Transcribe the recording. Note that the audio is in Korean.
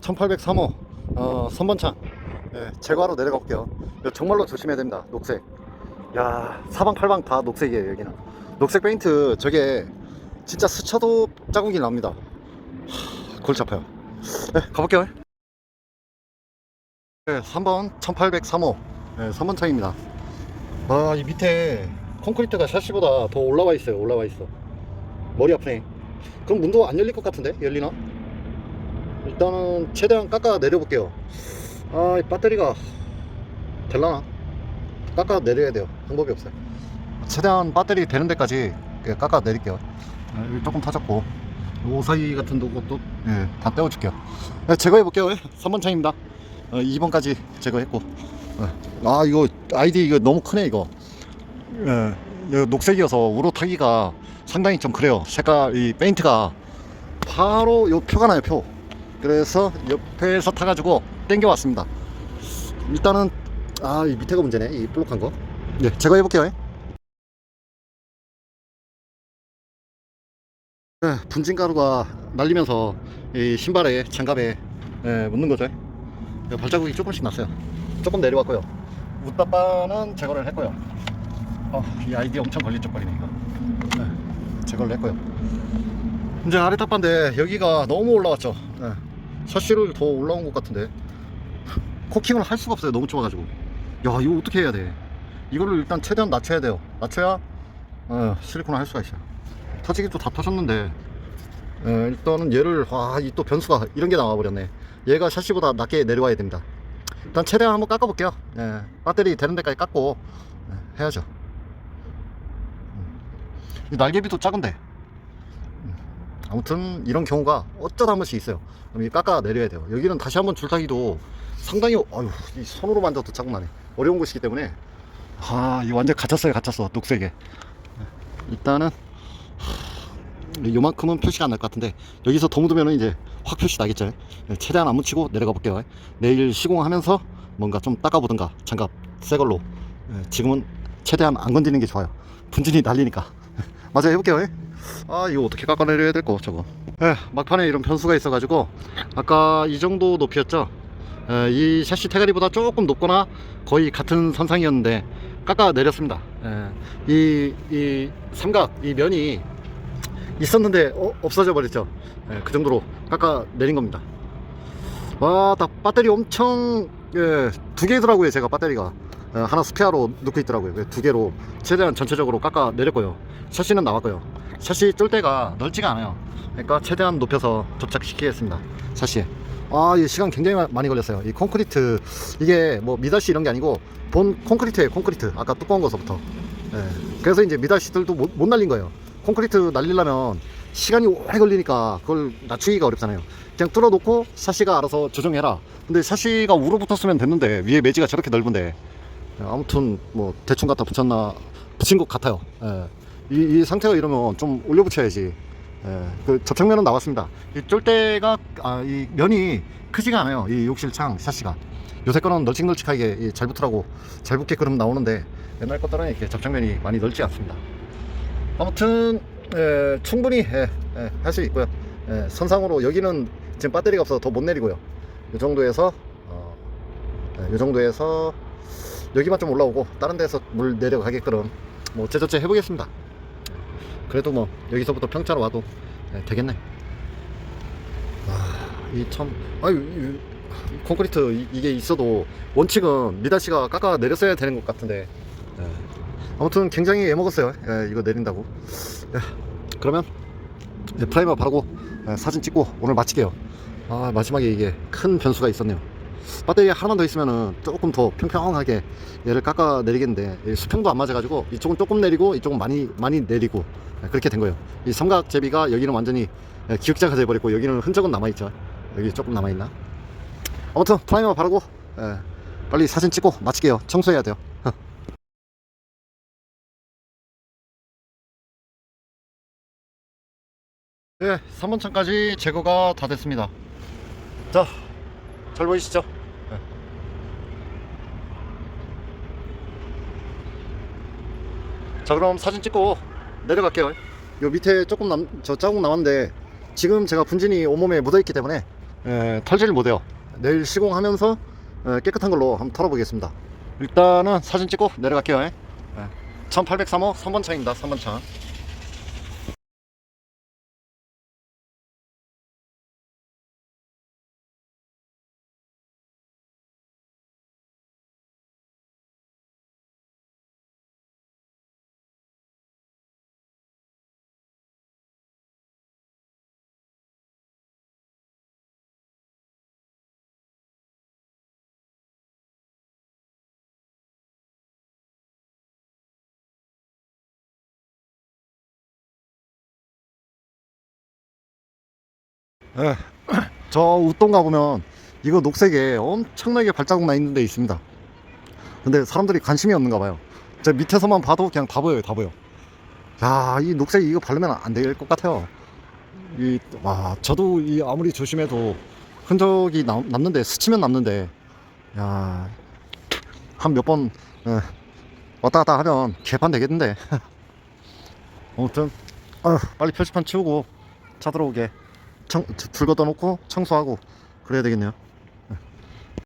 1803호 어, 선번창 예, 제거하러 내려가 볼게요. 정말로 조심해야 됩니다. 녹색. 야 사방팔방 다 녹색이에요 여기는. 녹색 페인트 저게 진짜 스쳐도 자국이 납니다. 하, 골치 아파요. 네, 가볼게요. 네, 3번 1803호 네, 3번 창입니다. 아, 이 밑에 콘크리트가 샤시보다 더 올라와 있어요. 올라와 있어. 머리 아프네. 그럼 문도 안 열릴 것 같은데? 열리나? 일단은 최대한 깎아 내려볼게요. 아, 이 배터리가 될라나? 깎아 내려야 돼요. 방법이 없어요. 최대한 배터리 되는 데까지 예, 깎아 내릴게요. 아, 조금 타졌고 오사이 같은 것도 예, 다 떼어줄게요. 예, 제거해 볼게요. 3번 창입니다. 어, 2번까지 제거했고. 어, 아 이거 아이디 이거 너무 크네 이거. 예, 녹색이어서 우로 타기가 상당히 좀 그래요. 색깔 이 페인트가 바로 요 표가 나요 표. 그래서 옆에서 타가지고 땡겨 왔습니다. 일단은 아 이 밑에가 문제네 이 볼록한 거. 네 제거해 볼게요. 네, 분진 가루가 날리면서 이 신발에 장갑에 예, 묻는 거죠. 예, 발자국이 조금씩 났어요. 조금 내려왔고요. 웃다빠는 제거를 했고요. 어, 이 아이디 엄청 걸릴 쪽거리네 이거. 네, 제거를 했고요. 이제 아래 탑반데 여기가 너무 올라왔죠. 네. 샤시를 더 올라온 것 같은데 코킹을 할 수가 없어요. 너무 좁아가지고. 야 이거 어떻게 해야 돼? 이걸로 일단 최대한 낮춰야 돼요. 낮춰야 어, 실리콘을 할 수가 있어요. 터지기도 다 터졌는데 에, 일단은 얘를 와이 또 변수가 이런 게 나와 버렸네. 얘가 샤시보다 낮게 내려와야 됩니다. 일단 최대한 한번 깎아 볼게요. 예, 배터리 되는 데까지 깎고 예, 해야죠. 음. 이 날개비도 작은데 음. 아무튼 이런 경우가 어쩌다 한 번씩 있어요. 그럼 이 깎아 내려야 돼요. 여기는 다시 한번 줄타기도 상당히 어휴 이 손으로 만져도 짜증나네. 어려운 곳이기 때문에 아 이거 완전 갇혔어요 갇혔어 녹색에. 일단은 요만큼은 표시가 안 날 것 같은데 여기서 더 묻으면 이제 확 표시 나겠죠 네, 최대한 안 묻히고 내려가 볼게요 내일 시공하면서 뭔가 좀 닦아보든가 장갑 새 걸로 네, 지금은 최대한 안 건드리는 게 좋아요 분진이 날리니까 맞아 해볼게요 예. 아 이거 어떻게 깎아내려야 될 거 저거 예, 막판에 이런 변수가 있어 가지고 아까 이 정도 높이였죠 예, 이 샤시 태가리보다 조금 높거나 거의 같은 선상이었는데 깎아 내렸습니다 예, 이, 이 삼각 이 면이 있었는데 어, 없어져 버렸죠. 예, 그 정도로 깎아 내린 겁니다. 와, 다 배터리 엄청 예, 두 개더라고요. 제가 배터리가 예, 하나 스페어로 넣고 있더라고요. 그두 개로 최대한 전체적으로 깎아 내렸고요. 샤시는 나왔고요. 샤시 쫄 때가 넓지가 않아요. 그러니까 최대한 높여서 접착시키겠습니다. 샤시에. 아, 이 시간 굉장히 마- 많이 걸렸어요. 이 콘크리트 이게 뭐 미다시 이런 게 아니고 본 콘크리트예요. 콘크리트. 아까 두꺼운 거서부터. 예, 그래서 이제 미다시들도 못, 못 날린 거예요. 콘크리트 날리려면 시간이 오래 걸리니까 그걸 낮추기가 어렵잖아요. 그냥 뚫어놓고 샤시가 알아서 조정해라. 근데 샤시가 우로 붙었으면 됐는데 위에 매지가 저렇게 넓은데 아무튼 뭐 대충 갖다 붙였나 붙인 것 같아요. 예. 이, 이 상태가 이러면 좀 올려 붙여야지. 예. 그 접착면은 나왔습니다. 이 쫄대가 아, 이 면이 크지가 않아요. 이 욕실 창 샤시가. 요새 거는 널찍널찍하게 이잘 붙으라고 잘 붙게 그럼 나오는데 옛날 것들은 이렇게 접착면이 많이 넓지 않습니다. 아무튼 에, 충분히 할수 있고요. 에, 선상으로 여기는 지금 배터리가 없어서 더 못 내리고요. 이 정도에서 어, 이 정도에서 여기만 좀 올라오고 다른 데서 물 내려가게끔 뭐 제저제 해보겠습니다. 그래도 뭐 여기서부터 평차로 와도 에, 되겠네. 아, 이참 아유 이, 콘크리트 이, 이게 있어도 원칙은 미다시가 깎아 내렸어야 되는 것 같은데 에, 아무튼 굉장히 애먹었어요. 예, 이거 내린다고. 예, 그러면 예, 프라이머 바르고 예, 사진 찍고 오늘 마칠게요. 아 마지막에 이게 큰 변수가 있었네요. 배터리 하나만 더 있으면은 조금 더 평평하게 얘를 깎아 내리겠는데 이 수평도 안 맞아가지고 이쪽은 조금 내리고 이쪽은 많이 많이 내리고 예, 그렇게 된 거예요. 이 삼각 제비가 여기는 완전히 예, 기역자가 돼버렸고 여기는 흔적은 남아 있죠. 여기 조금 남아 있나? 아무튼 프라이머 바르고 예, 빨리 사진 찍고 마칠게요. 청소해야 돼요. 네, 3번 창까지 제거가 다 됐습니다. 자, 잘 보이시죠? 네. 자, 그럼 사진 찍고 내려갈게요. 요 밑에 조금 남, 저 자국 남았는데 지금 제가 분진이 온몸에 묻어있기 때문에 에, 털질 못해요. 내일 시공하면서 에, 깨끗한 걸로 한번 털어보겠습니다. 일단은 사진 찍고 내려갈게요. 예. 1803호 3번 차입니다. 3번 차. 예, 저 웃동 가보면 이거 녹색에 엄청나게 발자국 나 있는 데 있습니다. 근데 사람들이 관심이 없는가 봐요. 저 밑에서만 봐도 그냥 다 보여요, 다 보여. 야, 이 녹색 이거 바르면 안 될 것 같아요. 이, 와, 저도 이 아무리 조심해도 흔적이 남, 남는데, 스치면 남는데, 야, 한 몇 번, 예, 왔다 갔다 하면 개판 되겠는데. 아무튼, 아휴, 빨리 표지판 치우고 차 들어오게. 청, 불 걷어 놓고 청소하고 그래야 되겠네요.